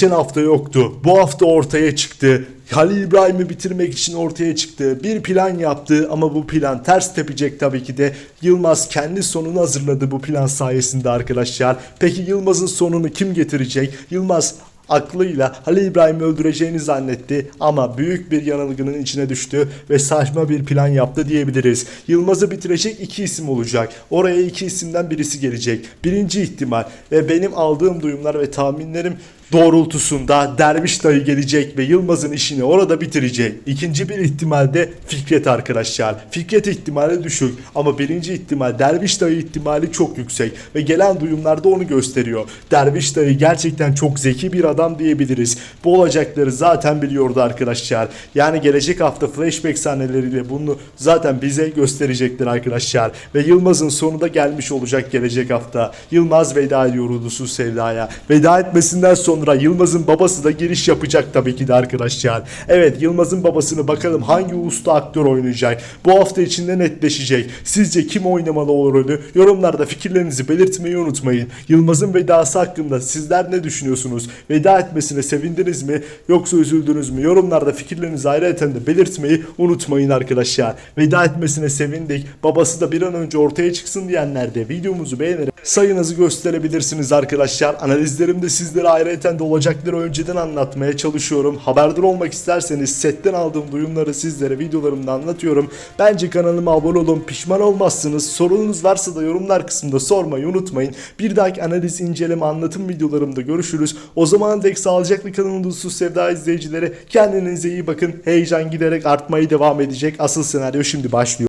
Geçen hafta yoktu. Bu hafta ortaya çıktı. Halil İbrahim'i bitirmek için ortaya çıktı. Bir plan yaptı ama bu plan ters tepecek tabii ki de. Yılmaz kendi sonunu hazırladı bu plan sayesinde arkadaşlar. Peki Yılmaz'ın sonunu kim getirecek? Yılmaz aklıyla Halil İbrahim'i öldüreceğini zannetti ama büyük bir yanılgının içine düştü ve saçma bir plan yaptı diyebiliriz. Yılmaz'ı bitirecek iki isim olacak. Oraya iki isimden birisi gelecek. Birinci ihtimal ve benim aldığım duyumlar ve tahminlerim doğrultusunda Derviş dayı gelecek ve Yılmaz'ın işini orada bitirecek. İkinci bir ihtimalde Fikret arkadaşlar. Fikret ihtimali düşük ama birinci ihtimal Derviş dayı ihtimali çok yüksek ve gelen duyumlarda onu gösteriyor. Derviş dayı gerçekten çok zeki bir adam diyebiliriz. Bu olacakları zaten biliyordu arkadaşlar. Yani gelecek hafta flashback sahneleriyle bunu zaten bize gösterecektir arkadaşlar. Ve Yılmaz'ın sonu da gelmiş olacak gelecek hafta. Yılmaz veda ediyor Ulusuz Sevda'ya. Veda etmesinden sonra Yılmaz'ın babası da giriş yapacak tabii ki de arkadaşlar. Evet Yılmaz'ın babasını bakalım hangi usta aktör oynayacak. Bu hafta içinde netleşecek. Sizce kim oynamalı o rolü? Yorumlarda fikirlerinizi belirtmeyi unutmayın. Yılmaz'ın vedası hakkında sizler ne düşünüyorsunuz? Veda etmesine sevindiniz mi? Yoksa üzüldünüz mü? Yorumlarda fikirlerinizi ayrıca de belirtmeyi unutmayın arkadaşlar. Veda etmesine sevindik. Babası da bir an önce ortaya çıksın diyenler de videomuzu beğenerek sayınızı gösterebilirsiniz arkadaşlar. Analizlerimde sizlere ayrıca de olacakları önceden anlatmaya çalışıyorum. Haberdar olmak isterseniz setten aldığım duyumları sizlere videolarımda anlatıyorum. Bence kanalıma abone olun. Pişman olmazsınız. Sorunuz varsa da yorumlar kısmında sormayı unutmayın. Bir dahaki analiz, inceleme, anlatım videolarımda görüşürüz. O zaman dek sağlıcakla kalın Ulusuz Sevda izleyicileri. Kendinize iyi bakın. Heyecan giderek artmaya devam edecek. Asıl senaryo şimdi başlıyor.